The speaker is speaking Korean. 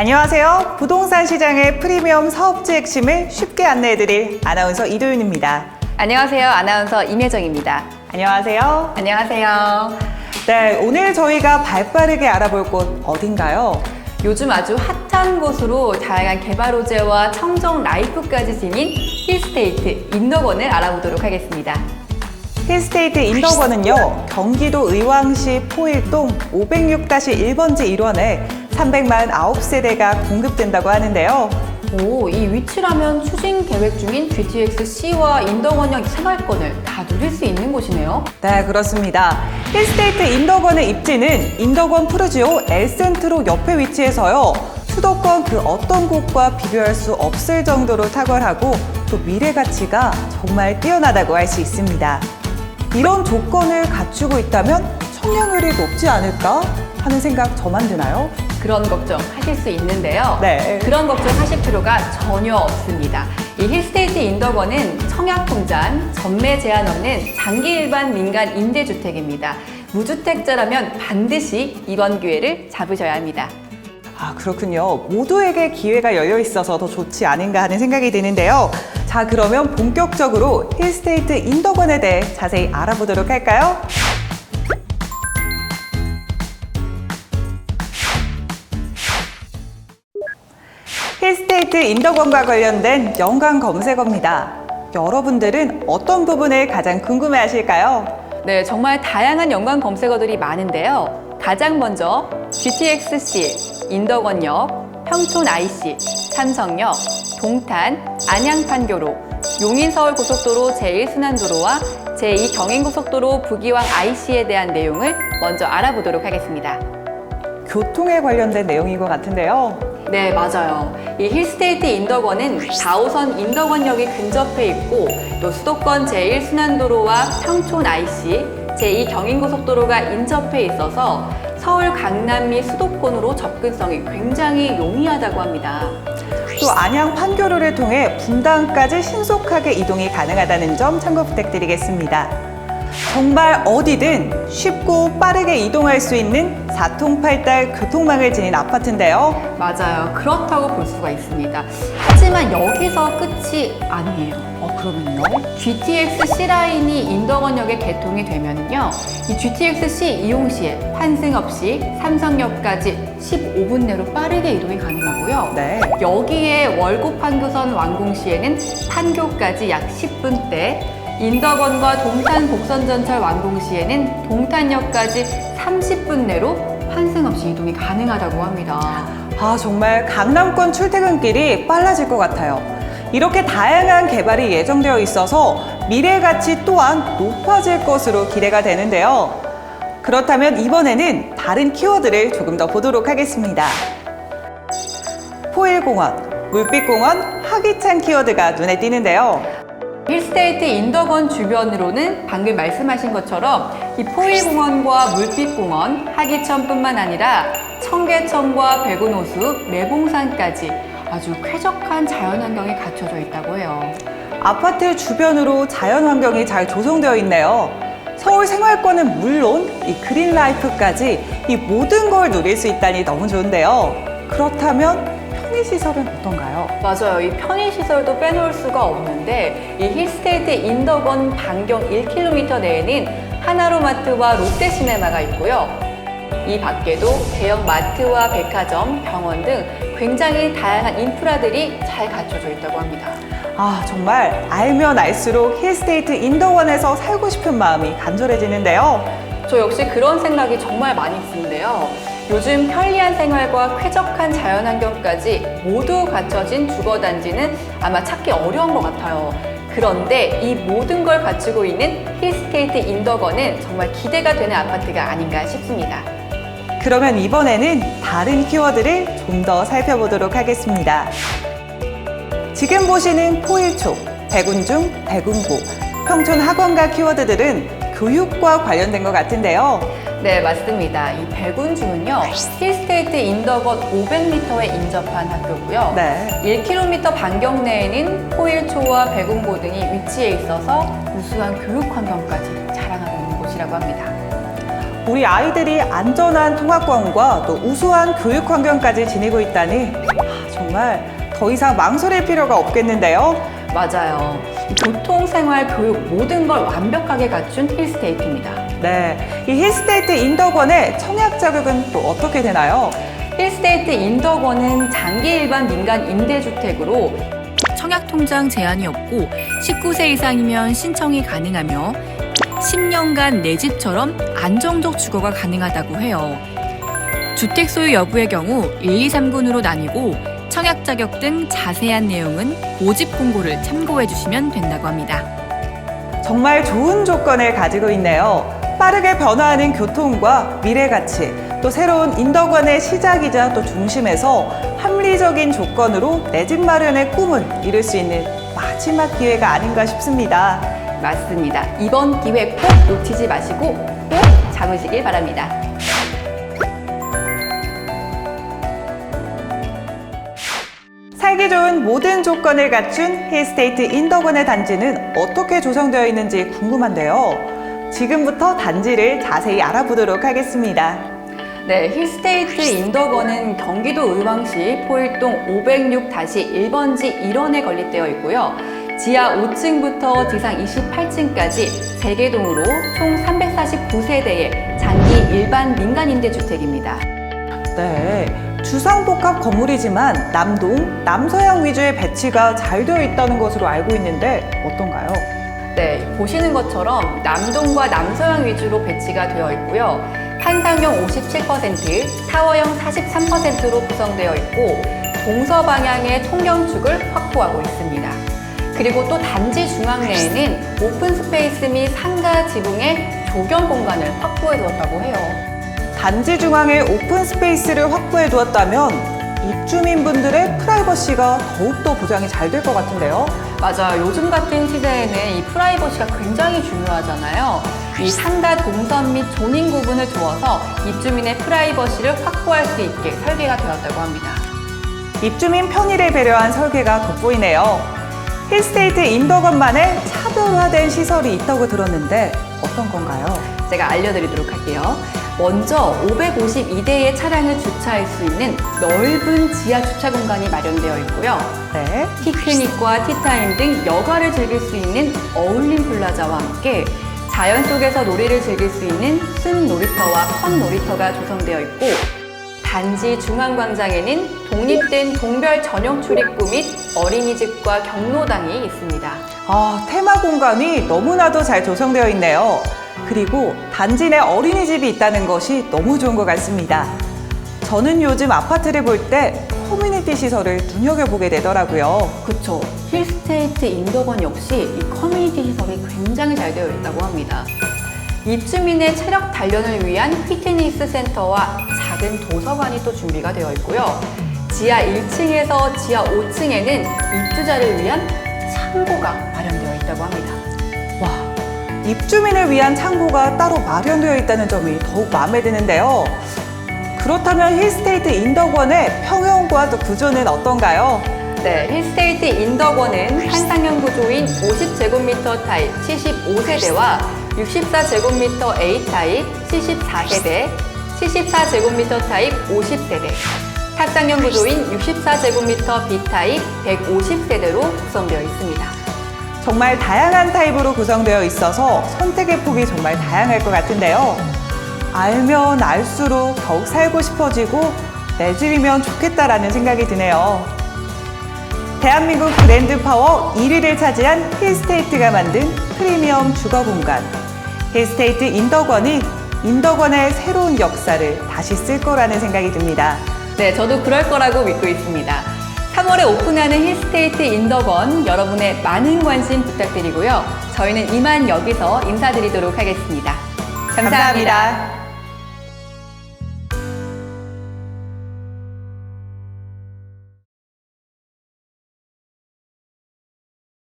안녕하세요. 부동산 시장의 프리미엄 사업지 핵심을 쉽게 안내해드릴 아나운서 이도윤입니다. 안녕하세요. 아나운서 임혜정입니다. 안녕하세요. 안녕하세요. 네, 오늘 저희가 발빠르게 알아볼 곳 어딘가요? 요즘 아주 핫한 곳으로 다양한 개발 호재와 청정 라이프까지 지닌 힐스테이트 인덕원을 알아보도록 하겠습니다. 힐스테이트 인덕원은요, 경기도 의왕시 포일동 506-1번지 1원에 349세대가 공급된다고 하는데요. 오, 이 위치라면 추진 계획 중인 GTX-C와 인덕원역 생활권을 다 누릴 수 있는 곳이네요. 네, 그렇습니다. 힐스테이트 인덕원의 입지는 인덕원 푸르지오 엘센트로 옆에 위치해서요. 수도권 그 어떤 곳과 비교할 수 없을 정도로 탁월하고 또 미래 가치가 정말 뛰어나다고 할 수 있습니다. 이런 조건을 갖추고 있다면 청년율이 높지 않을까 하는 생각 저만 드나요? 그런 걱정 하실 수 있는데요. 네. 그런 걱정 하실 필요가 전혀 없습니다. 이 힐스테이트 인덕원은 청약 공장, 전매 제한 없는 장기 일반 민간 임대주택입니다. 무주택자라면 반드시 이번 기회를 잡으셔야 합니다. 아, 그렇군요. 모두에게 기회가 열려 있어서 더 좋지 않은가 하는 생각이 드는데요. 자, 그러면 본격적으로 힐스테이트 인덕원에 대해 자세히 알아보도록 할까요? 힐스테이트 인덕원과 관련된 연관 검색어입니다. 여러분들은 어떤 부분을 가장 궁금해 하실까요? 네, 정말 다양한 연관 검색어들이 많은데요. 가장 먼저 GTX-C, 인덕원역, 평촌 IC, 삼성역, 동탄, 안양판교로, 용인서울고속도로 제1순환도로와 제2경인고속도로 부기왕 IC에 대한 내용을 먼저 알아보도록 하겠습니다. 교통에 관련된 내용인 것 같은데요. 네, 맞아요. 이 힐스테이트 인덕원은 4호선 인덕원역이 근접해 있고 또 수도권 제1순환도로와 평촌 IC, 제2경인고속도로가 인접해 있어서 서울 강남미 수도권으로 접근성이 굉장히 용이하다고 합니다. 또 안양 판교로를 통해 분당까지 신속하게 이동이 가능하다는 점 참고 부탁드리겠습니다. 정말 어디든 쉽고 빠르게 이동할 수 있는 사통팔달 교통망을 지닌 아파트인데요. 맞아요. 그렇다고 볼 수가 있습니다. 하지만 여기서 끝이 아니에요. 어, 그러면요? GTX C 라인이 인덕원역에 개통이 되면요, 이 GTX C 이용 시에 환승 없이 삼성역까지 15분 내로 빠르게 이동이 가능하고요. 네. 여기에 월곡 판교선 완공 시에는 판교까지 약 10분대, 인덕원과 동탄 복선전철 완공 시에는 동탄역까지 30분 내로 환승 없이 이동이 가능하다고 합니다. 아, 정말 강남권 출퇴근길이 빨라질 것 같아요. 이렇게 다양한 개발이 예정되어 있어서 미래 가치 또한 높아질 것으로 기대가 되는데요. 그렇다면 이번에는 다른 키워드를 조금 더 보도록 하겠습니다. 포일공원, 물빛공원, 하기찬 키워드가 눈에 띄는데요. 힐스테이트 인덕원 주변으로는 방금 말씀하신 것처럼 이 포일공원과 물빛공원, 하기천뿐만 아니라 청계천과 백운호수, 매봉산까지 아주 쾌적한 자연환경이 갖춰져 있다고 해요. 아파트 주변으로 자연 환경이 잘 조성되어 있네요. 서울 생활권은 물론 이 그린 라이프까지 이 모든 걸 누릴 수 있다니 너무 좋은데요. 그렇다면 편의 시설은 어떤가요? 맞아요. 이 편의시설도 빼놓을 수가 없는데 이 힐스테이트 인덕원 반경 1km 내에는 하나로마트와 롯데시네마가 있고요. 이 밖에도 대형 마트와 백화점, 병원 등 굉장히 다양한 인프라들이 잘 갖춰져 있다고 합니다. 아 정말 알면 알수록 힐스테이트 인더원에서 살고 싶은 마음이 간절해지는데요. 저 역시 그런 생각이 정말 많이 드는데요. 요즘 편리한 생활과 쾌적한 자연환경까지 모두 갖춰진 주거단지는 아마 찾기 어려운 것 같아요. 그런데 이 모든 걸 갖추고 있는 힐스테이트 인덕원은 정말 기대가 되는 아파트가 아닌가 싶습니다. 그러면 이번에는 다른 키워드를 좀 더 살펴보도록 하겠습니다. 지금 보시는 포일초, 백운중, 백운고, 평촌 학원가 키워드들은 교육과 관련된 것 같은데요. 네, 맞습니다. 이 백운중은요, 힐스테이트 인덕원 500m에 인접한 학교고요. 네. 1km 반경 내에는 포일초와 백운고 등이 위치해 있어서 우수한 교육 환경까지 자랑하고 있는 곳이라고 합니다. 우리 아이들이 안전한 통학권과 또 우수한 교육 환경까지 지니고 있다니 아, 정말 더 이상 망설일 필요가 없겠는데요. 맞아요. 교통, 생활, 교육 모든 걸 완벽하게 갖춘 힐스테이트입니다. 네, 이 힐스테이트 인덕원의 청약 자격은 또 어떻게 되나요? 힐스테이트 인덕원은 장기 일반 민간 임대주택으로 청약 통장 제한이 없고 19세 이상이면 신청이 가능하며 10년간 내 집처럼 안정적 주거가 가능하다고 해요. 주택 소유 여부의 경우 1, 2, 3군으로 나뉘고 청약 자격 등 자세한 내용은 모집 공고를 참고해 주시면 된다고 합니다. 정말 좋은 조건을 가지고 있네요. 빠르게 변화하는 교통과 미래 가치, 또 새로운 인덕원의 시작이자 또 중심에서 합리적인 조건으로 내 집 마련의 꿈을 이룰 수 있는 마지막 기회가 아닌가 싶습니다. 맞습니다. 이번 기회 꼭 놓치지 마시고 꼭 잡으시길 바랍니다. 살기 좋은 모든 조건을 갖춘 힐스테이트 인덕원의 단지는 어떻게 조성되어 있는지 궁금한데요. 지금부터 단지를 자세히 알아보도록 하겠습니다. 네, 힐스테이트 인덕원은 경기도 의왕시 포일동 506-1번지 1원에 건립되어 있고요. 지하 5층부터 지상 28층까지 3개 동으로 총 349세대의 장기 일반 민간 임대주택입니다. 네, 주상복합 건물이지만 남동, 남서양 위주의 배치가 잘 되어 있다는 것으로 알고 있는데 어떤가요? 네, 보시는 것처럼 남동과 남서양 위주로 배치가 되어 있고요. 한상형 57%, 타워형 43%로 구성되어 있고 동서 방향의 통경축을 확보하고 있습니다. 그리고 또 단지 중앙 내에는 오픈 스페이스 및 상가 지붕의 조경 공간을 확보해 두었다고 해요. 단지 중앙에 오픈 스페이스를 확보해 두었다면 입주민분들의 프라이버시가 더욱더 보장이 잘 될 것 같은데요. 맞아요. 요즘 같은 시대에는 이 프라이버시가 굉장히 중요하잖아요. 이 상가 동선 및 조닝 구분을 두어서 입주민의 프라이버시를 확보할 수 있게 설계가 되었다고 합니다. 입주민 편의를 배려한 설계가 돋보이네요. 힐스테이트 인덕원만의 차별화된 시설이 있다고 들었는데 어떤 건가요? 제가 알려드리도록 할게요. 먼저 552대의 차량을 주차할 수 있는 넓은 지하 주차 공간이 마련되어 있고요. 네. 피크닉과 티타임 등 여가를 즐길 수 있는 어울림 플라자와 함께 자연 속에서 놀이를 즐길 수 있는 숲 놀이터와 컨 놀이터가 조성되어 있고 단지 중앙광장에는 독립된 동별 전용 출입구 및 어린이집과 경로당이 있습니다. 아, 테마 공간이 너무나도 잘 조성되어 있네요. 그리고 단지 내 어린이집이 있다는 것이 너무 좋은 것 같습니다. 저는 요즘 아파트를 볼 때 커뮤니티 시설을 눈여겨보게 되더라고요. 그쵸. 힐스테이트 인덕원 역시 이 커뮤니티 시설이 굉장히 잘 되어 있다고 합니다. 입주민의 체력 단련을 위한 피트니스 센터와 작은 도서관이 또 준비가 되어 있고요. 지하 1층에서 지하 5층에는 입주자를 위한 창고가 마련되어 있다고 합니다. 와, 입주민을 위한 창고가 따로 마련되어 있다는 점이 더욱 마음에 드는데요. 그렇다면 힐스테이트 인덕원의 평형과 또 구조는 어떤가요? 네, 힐스테이트 인덕원은 한상형 구조인 50제곱미터 타입 75세대와 64제곱미터 A 타입 74세대, 74제곱미터 타입 50세대, 탁상형 구조인 64제곱미터 B 타입 150세대로 구성되어 있습니다. 정말 다양한 타입으로 구성되어 있어서 선택의 폭이 정말 다양할 것 같은데요. 알면 알수록 더욱 살고 싶어지고 내 집이면 좋겠다라는 생각이 드네요. 대한민국 브랜드 파워 1위를 차지한 힐스테이트가 만든 프리미엄 주거 공간. 힐스테이트 인덕원이 인덕원의 새로운 역사를 다시 쓸 거라는 생각이 듭니다. 네, 저도 그럴 거라고 믿고 있습니다. 3월에 오픈하는 힐스테이트 인덕원 여러분의 많은 관심 부탁드리고요. 저희는 이만 여기서 인사드리도록 하겠습니다 감사합니다. 감사합니다.